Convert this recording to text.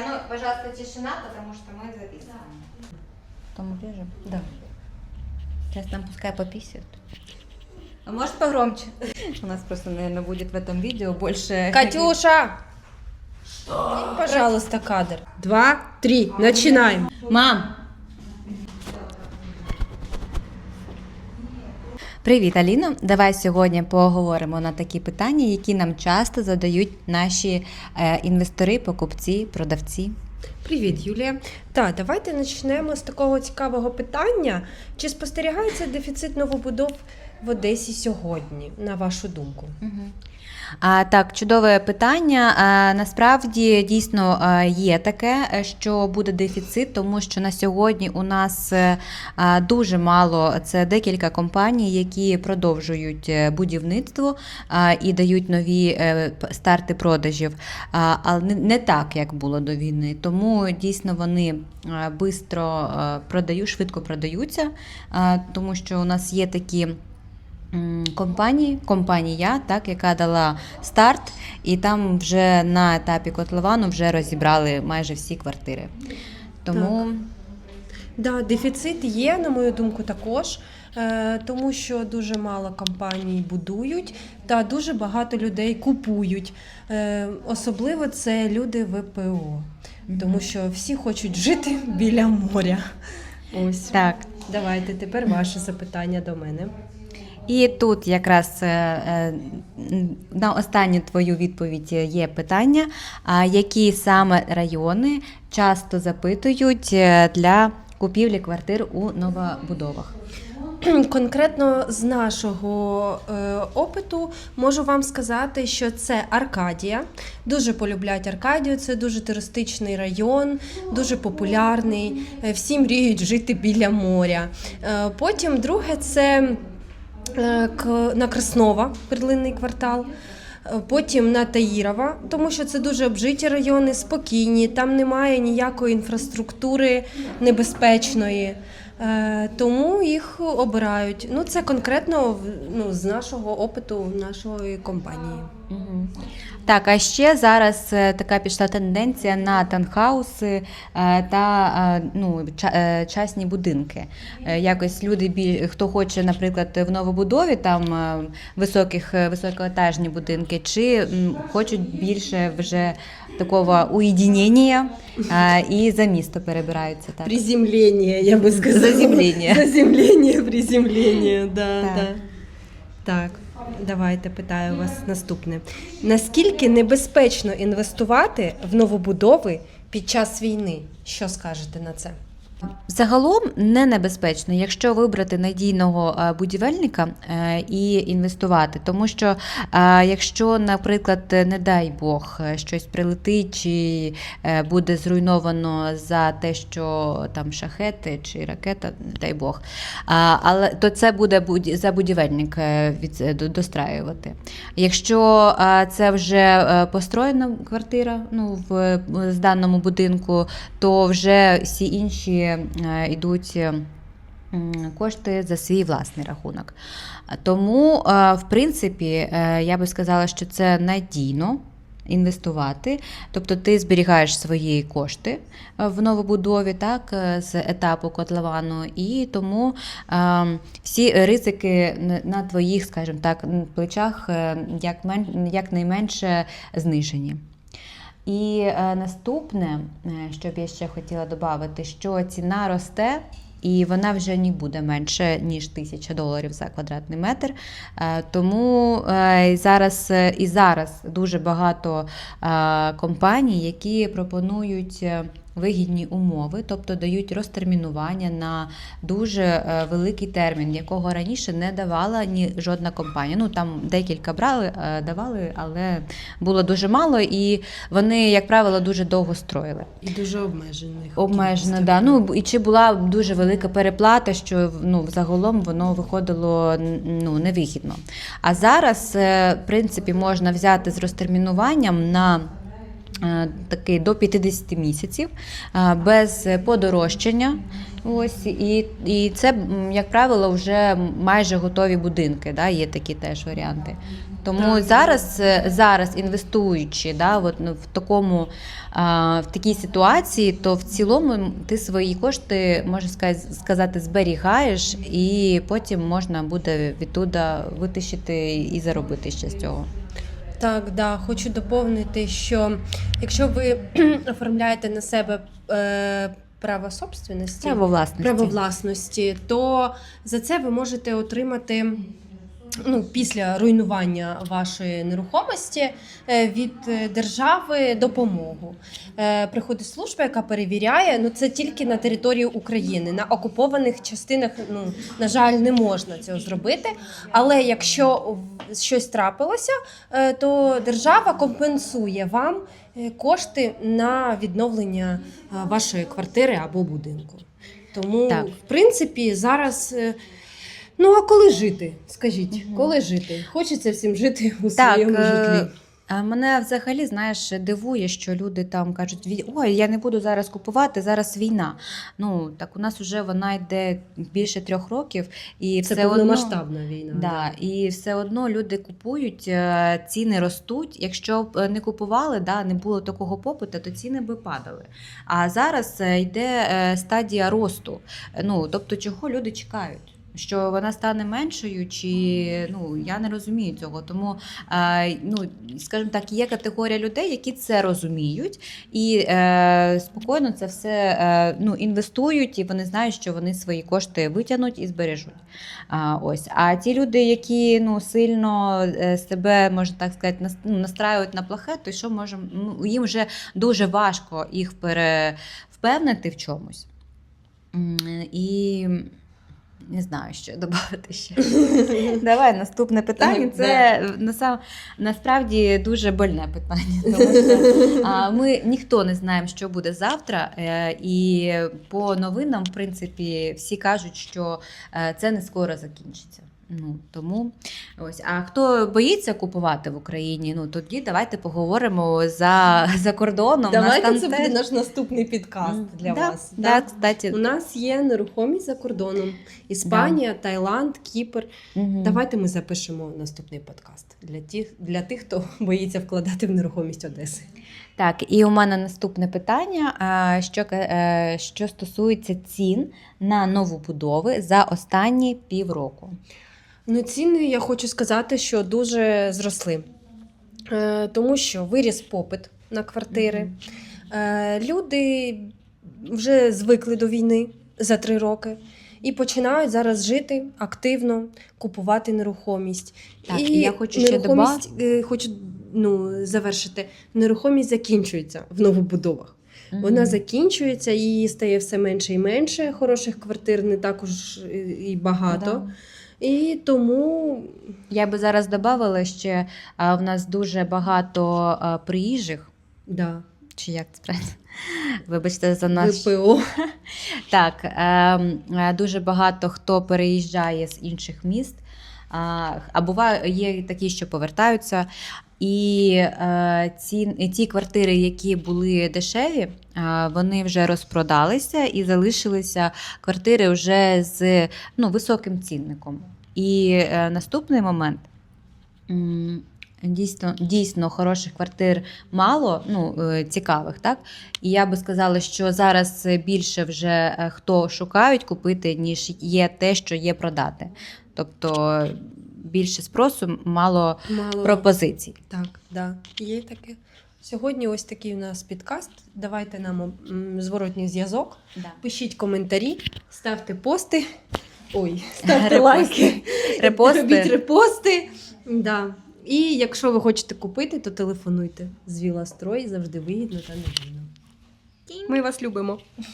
Ну, пожалуйста, тишина, потому что мы записываем. Там режем? Да. Сейчас нам пускай пописают. А может погромче? У нас просто, наверное, будет в этом видео больше... Катюша! Что? Пожалуйста, кадр. Два, три, начинаем. Мам! Привіт, Аліно. Давай сьогодні поговоримо на такі питання, які нам часто задають наші е, інвестори, покупці, продавці. Привіт, Юлія. Так, давайте почнемо з такого цікавого питання. Чи спостерігається дефіцит новобудов в Одесі сьогодні, на вашу думку? А, так, чудове питання. А, насправді дійсно є таке, що буде дефіцит, тому що на сьогодні у нас е, дуже мало це декілька компаній, які продовжують е, будівництво і дають нові е, старти продажів, але не так, як було до війни. Тому дійсно вони швидко продають, швидко продаються, тому що у нас є такі. Компанії, компанія, так, яка дала старт, і там вже на етапі котловану вже розібрали майже всі квартири. Тому Да, дефіцит є, на мою думку, також. Е, Тому що дуже мало компаній будують та дуже багато людей купують. Е, Особливо це люди ВПО, тому що всі хочуть жити біля моря. Ось так. давайте тепер ваше запитання до мене. І тут якраз е, на останню твою відповідь є питання, а які саме райони часто запитують для купівлі квартир у новобудовах? Конкретно з нашого е, опиту можу вам сказати, що це Аркадія. Дуже полюблять Аркадію. Це дуже туристичний район, дуже популярний. Е, всі мріють жити біля моря. Е, потім друге це на Краснова, перлинний квартал. Потім на Таїрова, тому що це дуже обжиті райони, спокійні, там немає ніякої інфраструктури небезпечної. Е, Тому їх обирають. Ну, це конкретно ну, з нашого опиту нашої компанії. Так, а ще зараз е, така пішла тенденція на танхауси е, та е, ну, ча- частні будинки. Якось люди, хто хоче, наприклад, в новобудові там високих, високоетажні будинки, чи хочуть більше вже такого уєдинення і за місто перебираються. Так. Приземлення, я би сказала. Заземлення. Заземлення, приземлення, да, Так. да. Так, давайте питаю вас наступне. Наскільки небезпечно інвестувати в новобудови під час війни? Що скажете на це? Загалом не небезпечно, якщо вибрати надійного е, будівельника е, і інвестувати. Тому що е, якщо, наприклад, не дай Бог, щось прилетить чи буде зруйновано за те, що там шахети чи ракета, не дай Бог, але то це буде за будівельник достраювати. Якщо це вже построєна квартира ну, в даному будинку, то вже всі інші е, йдуть. е, Кошти за свій власний рахунок. Тому, е, в принципі, е, я би сказала, що це надійно інвестувати. Тобто ти зберігаєш свої кошти е, в новобудові, так, е, з етапу котловану, і тому е, всі ризики на- твоїх, скажімо так, плечах е, як, мен, якнайменше знижені. І е, наступне, е, що б я ще хотіла додати, що ціна росте. І вона вже не буде менше ніж тисяча доларів за квадратний метр. Е, Тому зараз і зараз дуже багато компаній, які пропонують вигідні умови, тобто дають розтермінування на дуже е, великий термін, якого раніше не давала ні жодна компанія. Ну там декілька брали, е, давали, але було дуже мало, і вони, як правило, дуже довго строїли. І дуже обмежених. Обмежено, да. Ну і чи була дуже велика переплата, що ну загалом воно виходило ну невигідно. А зараз, е, в принципі, можна взяти з розтермінуванням на. Е, Такий до 50 місяців е, без подорожчання. Ось і, і це, як правило, вже майже готові будинки. Да? Є такі теж варіанти. Тому Так. зараз, е, зараз інвестуючи да, от, ну, в такому а, в такій ситуації, то в цілому ти свої кошти, можна сказати, сказати, зберігаєш, і потім можна буде відтуда витащити і заробити ще з цього. Так, да, хочу доповнити, що якщо ви оформляєте на себе е, право собственності, Право власності. право власності, то за це ви можете отримати. Ну, після руйнування вашої нерухомості е, від е, держави допомогу. Е, Приходить служба, яка перевіряє. Ну це тільки на території України. На окупованих частинах, ну на жаль, не можна цього зробити. Але якщо щось трапилося, то держава компенсує вам кошти на відновлення вашої квартири або будинку. Тому, Так. в принципі, зараз. Ну, а коли жити? Скажіть, Мгм. коли жити? Хочеться всім жити у Так, своєму е, житлі. А мене взагалі знаєш дивує, що люди там кажуть: ой, я не буду зараз купувати, зараз війна. Ну так у нас вже вона йде більше трьох років, і Це все одно повномасштабна війна. Да, і все одно люди купують, е, ціни ростуть. Якщо б е, не купували, да, не було такого попиту, то ціни би падали. А зараз йде стадія росту. Ну тобто, чого люди чекають? Що вона стане меншою, чи ну я не розумію цього. Тому е, ну скажімо так, є категорія людей, які це розуміють і е, спокійно це все е, ну, інвестують, і вони знають, що вони свої кошти витягнуть і збережуть. А, ось. а ті люди, які ну, сильно е, себе, можна так сказати, ну, настраюють на плохе, то що можемо, ну, їм вже дуже важко їх пере, впевнити в чомусь. І не знаю, що додати ще. Давай наступне питання. Це насам, насправді дуже больне питання. Тому що а, ми ніхто не знаємо, що буде завтра. е, І по новинам, в принципі, всі кажуть, що е, це не скоро закінчиться. Ну тому ось. А хто боїться купувати в Україні? Ну тоді давайте поговоримо за, за кордоном. Нас Давайте там це теж- буде наш наступний підкаст для да, вас. Да, так? кстати. У нас є нерухомість за кордоном: Іспанія, Таїланд, Кіпр. Мгм. Давайте ми запишемо наступний подкаст для тих, для тих, хто боїться вкладати в нерухомість Одеси. Так, і у мене наступне питання, що, е, що стосується цін на новобудови за останні півроку. Ну, ціни я хочу сказати, що дуже зросли. Е, тому що виріс попит на квартири. Е, люди вже звикли до війни за три роки і починають зараз жити активно, купувати нерухомість. Так, і я хочу ще нерухомість, е, хочу ну, завершити. Нерухомість закінчується в новобудовах. Вона закінчується, і стає все менше і менше. Хороших квартир не також і- і багато. Да. І тому Я би зараз додавала ще, а, в нас дуже багато а, приїжджих, да, чи як це правильно? Вибачте за наш ВПО. Так, ем, е, дуже багато хто переїжджає з інших міст. А, буває, є такі, що повертаються. І е, ці, ті квартири, які були дешеві, е, вони вже розпродалися і залишилися квартири вже з ну, високим цінником. І е, наступний момент. Дійсно, дійсно хороших квартир мало, ну е, цікавих, так і я би сказала, що зараз більше вже е, хто шукають купити, ніж є те, що є продати. Тобто більше спросу, мало Мало. пропозицій. Так, да, є таке. Сьогодні ось такий у нас підкаст. Давайте нам зворотній зв'язок. Пишіть коментарі, ставте пости. Ой, ставте Репости. лайки, Репости. робіть репости. Да. І якщо ви хочете купити, то телефонуйте. З Віластрой завжди вигідно та надійно. Ми вас любимо.